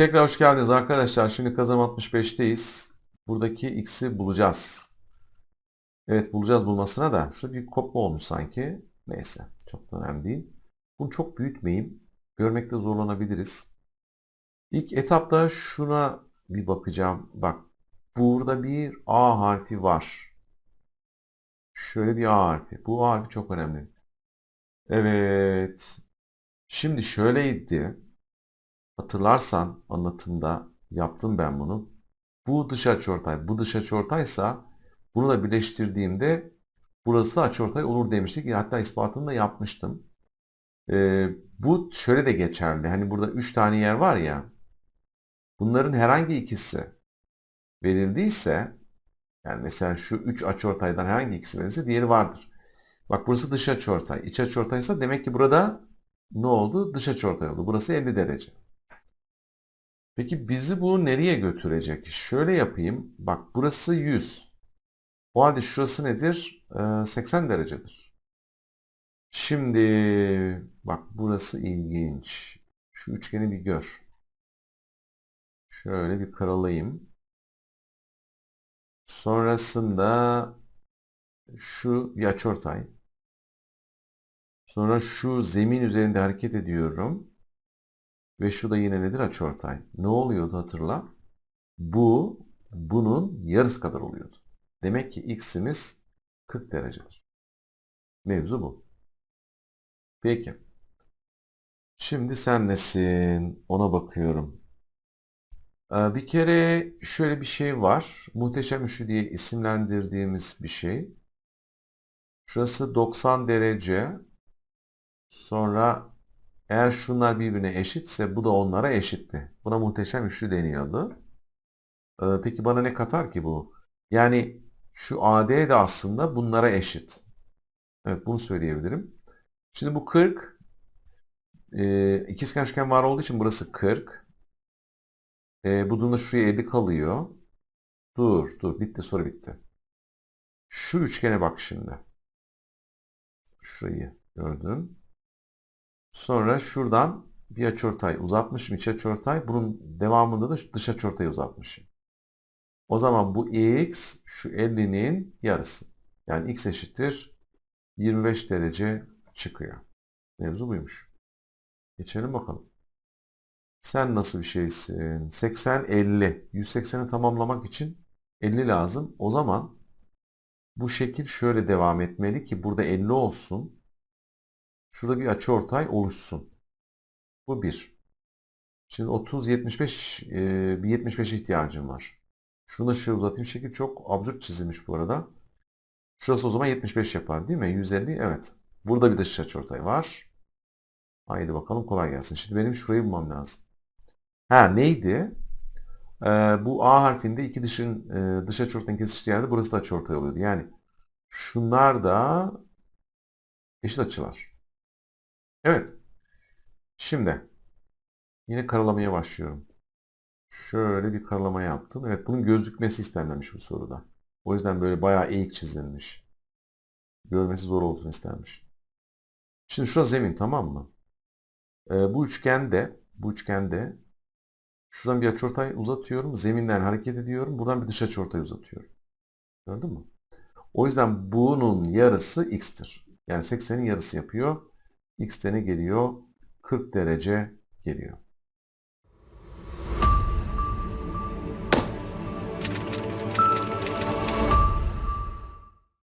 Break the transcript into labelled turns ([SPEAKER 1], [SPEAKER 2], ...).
[SPEAKER 1] Tekrar hoş geldiniz arkadaşlar. Şimdi kazanım 65'teyiz. Buradaki x'i bulacağız. Evet bulacağız bulmasına da. Şurada bir kopma olmuş sanki. Neyse. Çok da önemli değil. Bunu çok büyütmeyeyim. Görmekte zorlanabiliriz. İlk etapta şuna bir bakacağım. Bak burada bir A harfi var. Şöyle bir A harfi. Bu A harfi çok önemli. Evet. Şimdi şöyleydi. Hatırlarsan anlatımda yaptım ben bunu. Bu dış açıortay, bu dış açıortaysa bunu da birleştirdiğimde burası da açıortay olur demiştik. Hatta ispatını da yapmıştım. Ee, bu şöyle de geçerli. Hani burada 3 tane yer var ya. Bunların herhangi ikisi verildiyse yani mesela şu 3 açıortaydan herhangi ikisi verilirse diğeri vardır. Bak burası dış açıortay. İç açıortaysa demek ki burada ne oldu? Dış açıortay oldu. Burası 50 derece. Peki bizi bu nereye götürecek? Şöyle yapayım. Bak burası 100. O halde şurası nedir? Ee, 80 derecedir. Şimdi bak burası ilginç. Şu üçgeni bir gör. Şöyle bir karalayayım. Sonrasında şu bir açıortay. Sonra şu zemin üzerinde hareket ediyorum. Ve şu da yine nedir? Açıortay. Ne oluyordu hatırla. Bu bunun yarısı kadar oluyordu. Demek ki x'imiz 40 derecedir. Mevzu bu. Peki. Şimdi sen nesin? Ona bakıyorum. Ee, bir kere şöyle bir şey var. Muhteşem üçlü diye isimlendirdiğimiz bir şey. Şurası 90 derece. Sonra eğer şunlar birbirine eşitse bu da onlara eşitti. Buna muhteşem üçlü deniyordu. Ee, peki bana ne katar ki bu? Yani şu AD de aslında bunlara eşit. Evet bunu söyleyebilirim. Şimdi bu 40. E, ikizkenar üçgen var olduğu için burası 40. E, bu durumda şuraya 50 kalıyor. Dur dur bitti soru bitti. Şu üçgene bak şimdi. Şurayı gördün. Sonra şuradan bir açıortay uzatmışım iç açıortay. Bunun devamında da dış açıortayı uzatmışım. O zaman bu x şu 50'nin yarısı. Yani x eşittir 25 derece çıkıyor. Mevzu buymuş. Geçelim bakalım. Sen nasıl bir şeysin? 80 50. 180'i tamamlamak için 50 lazım. O zaman bu şekil şöyle devam etmeli ki burada 50 olsun. Şurada bir açıortay oluşsun. Bu bir. Şimdi 30, 75, e, bir 75 ihtiyacım var. Şunu da şöyle uzatayım. Şekil çok absürt çizilmiş bu arada. Şurası o zaman 75 yapar değil mi? 150, evet. Burada bir dış açıortay var. Haydi bakalım kolay gelsin. Şimdi benim şurayı bulmam lazım. Ha neydi? Ee, bu A harfinde iki dışın e, dış açıortayın kesiştiği yerde burası da açıortay oluyordu. Yani şunlar da eşit açılar. Evet. Şimdi yine karalamaya başlıyorum. Şöyle bir karalama yaptım. Evet bunun gözükmesi istenmemiş bu soruda. O yüzden böyle bayağı eğik çizilmiş. Görmesi zor olsun istenmiş. Şimdi şurası zemin tamam mı? Ee, bu üçgende bu üçgende şuradan bir açıortay uzatıyorum. Zeminden hareket ediyorum. Buradan bir dış açıortay uzatıyorum. Gördün mü? O yüzden bunun yarısı x'tir. Yani 80'in yarısı yapıyor. X'te ne geliyor? 40 derece geliyor.